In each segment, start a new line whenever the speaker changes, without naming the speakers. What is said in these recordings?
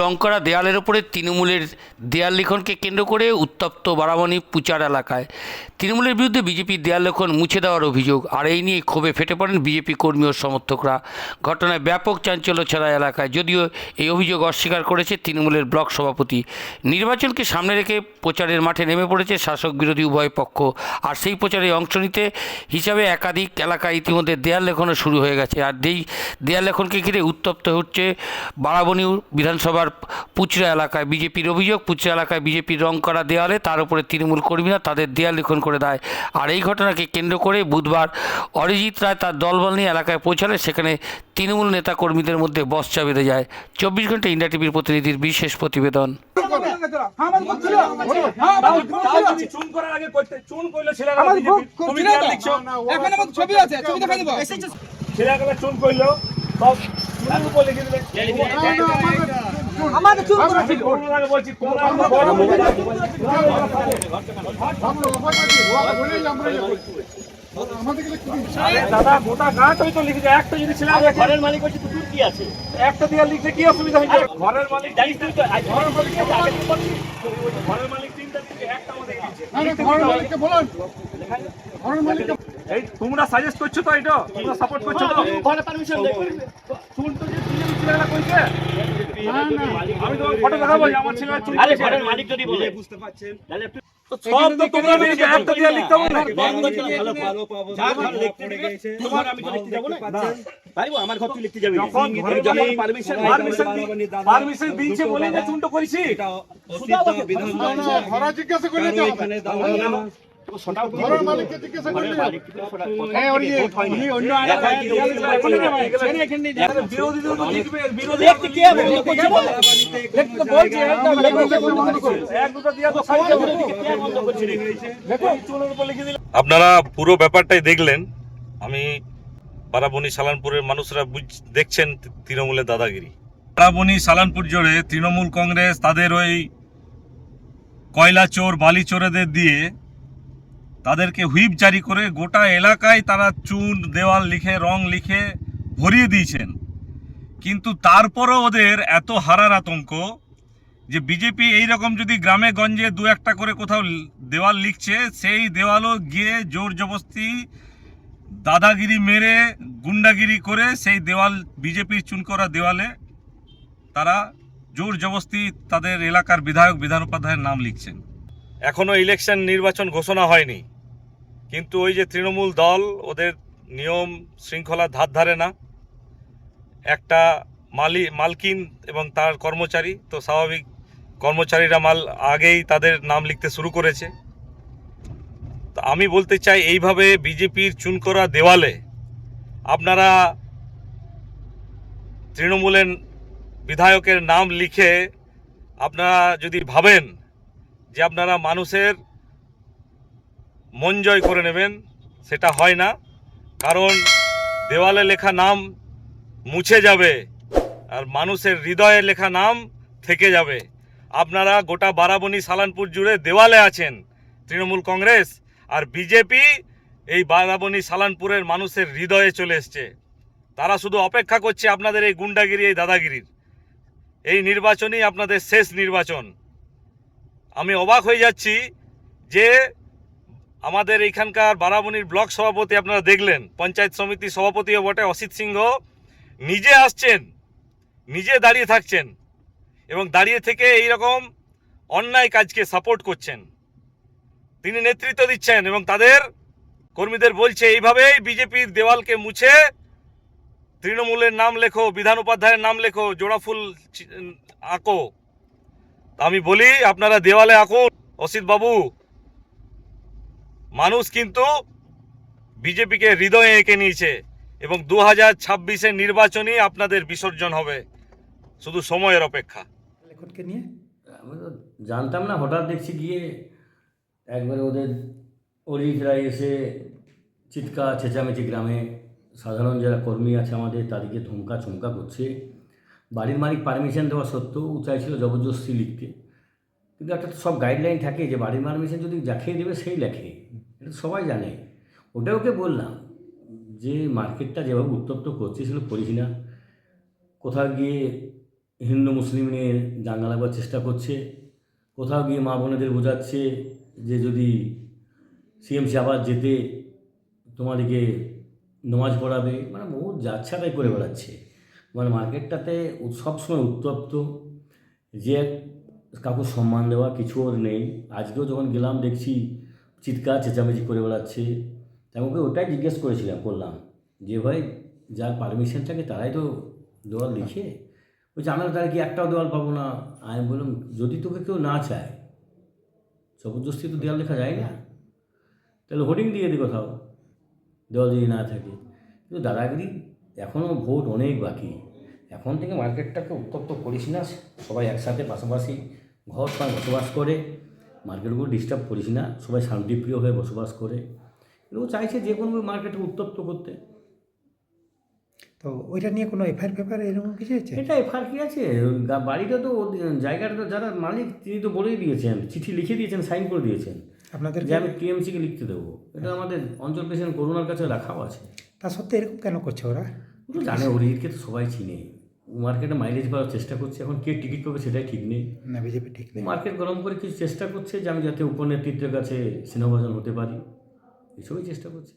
রং করা দেয়ালের ওপরে তৃণমূলের দেয়াল লিখনকে কেন্দ্র করে উত্তপ্ত বারামণি পুচার এলাকায়। তৃণমূলের বিরুদ্ধে বিজেপির দেয়াল লিখন মুছে দেওয়ার অভিযোগ, আর এই নিয়ে ক্ষোভে ফেটে পড়েন বিজেপি কর্মী ও সমর্থকরা। ঘটনায় ব্যাপক চাঞ্চল্য ছড়া এলাকায়, যদিও এই অভিযোগ অস্বীকার করেছে তৃণমূলের ব্লক সভাপতি। নির্বাচনকে সামনে রেখে প্রচারের মাঠে নেমে পড়েছে শাসক বিরোধী উভয় পক্ষ, আর সেই প্রচারে অংশ নিতে হিসাবে একাধিক এলাকায় ইতিমধ্যে দেয়াল লেখনও শুরু হয়ে গেছে। আর এই দেয়াল লেখনকে ঘিরে উত্তপ্ত হচ্ছে বারাবণী বিধানসভার পুচরা এলাকায় বিজেপির অভিযোগ পুচরা এলাকায় বিজেপির রং করা দেওয়ালে তার উপরে তৃণমূল কর্মীরা তাদের দেয়াল লিখন করে দেয়। আর এই ঘটনাকে কেন্দ্র করে বুধবার অরিজিৎ রায় তার দলবল নিয়ে এলাকায় পৌঁছালে সেখানে তৃণমূল নেতা কর্মীদের মধ্যে বস্চা বেঁধে যায়। চব্বিশ ঘণ্টা ইন্ডিয়া টিভির প্রতিনিধির বিশেষ প্রতিবেদন।
ছবি আছে ছবি দেবো
চুন করল। সব লিখে দিলে।
চুপ করা
বলছি দাদা গোটা গাছ হয়তো লিখেছে। একটা যদি ছেলে
ঘরের মালিক হচ্ছে তো তোর কি আছে?
একটা দেয়াল লিখতে কি অসুবিধা হয়েছে ঘরের মালিক
জানিস তুই তো ঘরের মালিক।
ঘরের মালিক তিনটা দিকে একটা আমাদের দিচ্ছে এই তোমরা সাজেস্ট করছ তো এটা তোমরা সাপোর্ট করছ তো
ঘরে পারমিশন দে
তো যে ছেলেরা কইছে আমি তোমার ফটো দেখাবো আমার ছেলে চুন
আরে ঘরের মালিক যদি বলে বুঝতে পারছেন তাহলে
তো সব তো তোমরা মিলে একটা দেয়াল লিখতে হবে না
তোমার আমি তো লিখতে যাব না পারব আমার ঘর তুই লিখতে যাবি
যখন ঘরে যখন পারমিশন পারমিশন পারমিশন দিয়েছে বলে যে চুনটা করেছি
তো জিজ্ঞাসা করলে হ্যাঁ
তো
আপনারা পুরো ব্যাপারটাই দেখলেন। আমি পারাবনি সালানপুরের মানুষরা বুঝ দেখছেন তৃণমূলের দাদাগিরি। পারাবনি সালানপুর জুড়ে তৃণমূল কংগ্রেস তাদের ওই কয়লা চোর বালি চোরেদের দিয়ে তাদেরকে হুইপ জারি করে গোটা এলাকায় তারা চুন, দেওয়াল লিখে, রং লিখে ভরিয়ে দিয়েছেন। কিন্তু তারপরও ওদের এত হারার আতঙ্ক যে বিজেপি এই রকম যদি গ্রামে গঞ্জে দু একটা করে কোথাও দেওয়াল লিখছে, সেই দেওয়ালও গিয়ে জোর জবস্তি দাদাগিরি মেরে, গুন্ডাগিরি করে সেই দেওয়াল, বিজেপির চুন করা দেওয়ালে তারা জোর জবস্তি তাদের এলাকার বিধায়ক বিধান উপাধ্যায়ের নাম লিখছেন। এখনও ইলেকশন নির্বাচন ঘোষণা হয়নি। কিন্তু ওই যে তৃণমূল দল, ওদের নিয়ম শৃঙ্খলা ধার ধারে না। একটা মালি, মালকিন এবং তার কর্মচারী, তো স্বাভাবিক কর্মচারীরা মাল আগেই তাদের নাম লিখতে শুরু করেছে। তো আমি বলতে চাই, এইভাবে বিজেপির চুন করা দেওয়ালে আপনারা তৃণমূলের বিধায়কের নাম লিখে আপনারা যদি ভাবেন যে আপনারা মানুষের মন জয় করে নেবেন, সেটা হয় না। কারণ দেওয়ালে লেখা নাম মুছে যাবে আর মানুষের হৃদয়ে লেখা নাম থেকে যাবে। আপনারা গোটা বারাবণী, সালানপুর জুড়ে দেওয়ালে আছেন, তৃণমূল কংগ্রেস আর বিজেপি এই বারাবণী, সালানপুরের মানুষের হৃদয়ে চলে এসছে। তারা শুধু অপেক্ষা করছে আপনাদের এই গুন্ডাগিরি, এই দাদাগিরির। এই নির্বাচনই আপনাদের শেষ নির্বাচন। আমি অবাক হয়ে যাচ্ছি যে আমাদের এইখানকার বারাবণীর ব্লক সভাপতি আপনারা দেখলেন, পঞ্চায়েত সমিতির সভাপতিও বটে অসিত সিংহ। নিজে আসছেন, নিজে দাঁড়িয়ে থাকছেন এবং দাঁড়িয়ে থেকে এই রকম অন্যায় কাজকে সাপোর্ট করছেন। তিনি নেতৃত্ব দিচ্ছেন এবং তাদের কর্মীদের বলছে, এইভাবেই বিজেপির দেওয়ালকে মুছে তৃণমূলের নাম লেখো, বিধান উপাধ্যায়ের নাম লেখো জোড়াফুল আঁকো। আমি বলি, আপনারা দেওয়ালে আঁকুন। অসিত বাবু মানুষ কিন্তু বিজেপিকে হৃদয়ে এঁকে নিয়েছে এবং দু হাজার ছাব্বিশের নির্বাচনই আপনাদের বিসর্জন হবে শুধু সময়ের অপেক্ষা।
লেখককে নিয়ে? আমি তো জানতাম না হঠাৎ দেখছি গিয়ে একবারে ওদের অরিজরা এসে চিৎকার চেঁচামেচি গ্রামে সাধারণ যারা কর্মী আছে আমাদের তাদেরকে ধমকা চমকা করছে। বাড়ির মালিক পারমিশন দেওয়া সত্ত্বেও ও চাইছিল জবরদস্তি লিখতে। কিন্তু একটা তো সব গাইডলাইন থাকে যে বাড়ির পারমিশন যদি যাকে দেবে, সেই লেখে। এটা সবাই জানে। ওটা ওকে বললাম যে মার্কেটটা যেভাবে উত্তপ্ত করছে, সেগুলো করিস না। কোথাও গিয়ে হিন্দু, মুসলিম নিয়ে দাঙ্গা লাগবার চেষ্টা করছে। কোথাও গিয়ে মা বোনেদের বোঝাচ্ছে যে যদি সিএমসি আবার যেতে তোমাদেরকে নমাজ পড়াবে মানে বহু যাচ্ছা তাই করে বেড়াচ্ছে। মানে মার্কেটটাতে সবসময় উত্তপ্ত। যে কাউকে সম্মান দেওয়া কিছু ওর নেই। আজকেও যখন গেলাম দেখছি চিৎকার, চেঁচামেচি করে বেড়াচ্ছে। তাই ওকে ওটাই জিজ্ঞেস করেছিলাম করলাম যে ভাই, যার পারমিশন থাকে তারাই তো দেওয়াল লিখে বলছে, আমরা তাহলে কি একটাও দেওয়াল পাবো না? আমি বললাম, যদি তোকে কেউ না চায়, জবরদস্তি তো দেওয়াল লেখা যায় না। তাহলে হোর্ডিং দিয়ে দি কোথাও, দেওয়াল যদি না থাকে। কিন্তু দাদাগিরি এখনও ভোট অনেক বাকি। এখন থেকে মার্কেটটাকে উত্তপ্ত করিস না, সবাই একসাথে পাশাপাশি ঘর সবাই বসবাস করে মার্কেটগুলো ডিস্টার্ব করিস না সবাই শান্তিপ্রিয় হয়ে বসবাস করে। ও চাইছে যে কোনো মার্কেটকে উত্তপ্ত করতে।
তো ওইটা নিয়ে কোনো এফআইআর ফেফআইআর এরকম কিছু আছে?
এটা এফআর কি আছে? বাড়িটা তো জায়গাটা তো যারা মালিক তিনি তো বলেই দিয়েছেন চিঠি লিখে দিয়েছেন সাইন করে দিয়েছেন।
আপনাদের
যে আমি টিএমসিকে লিখতে দেবো। এটা আমাদের অঞ্চল প্রেসিডেন্ট করোনার কাছে রাখাও আছে।
তা সত্ত্বেও এরকম কেন করছে ওরা?
জানে অরিজিৎকে তো সবাই চিনে। মার্কেটে মাইলেজ পাওয়ার চেষ্টা করছে এখন কে টিকিট পাবে সেটাই ঠিক নেই।
না বিজেপি ঠিক নেই।
মার্কেট গরম করে কিছু চেষ্টা করছে যে আমি যাতে উপনেতৃত্বের কাছে স্নেহভাজন হতে পারি এসবই চেষ্টা করছে।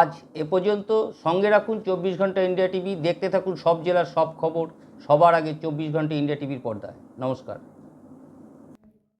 আজ এ পর্যন্ত সঙ্গে রাখুন চব্বিশ ঘণ্টা ইন্ডিয়া টিভি দেখতে থাকুন সব জেলার সব খবর সবার আগে চব্বিশ ঘণ্টা ইন্ডিয়া টিভির পর্দায়। নমস্কার।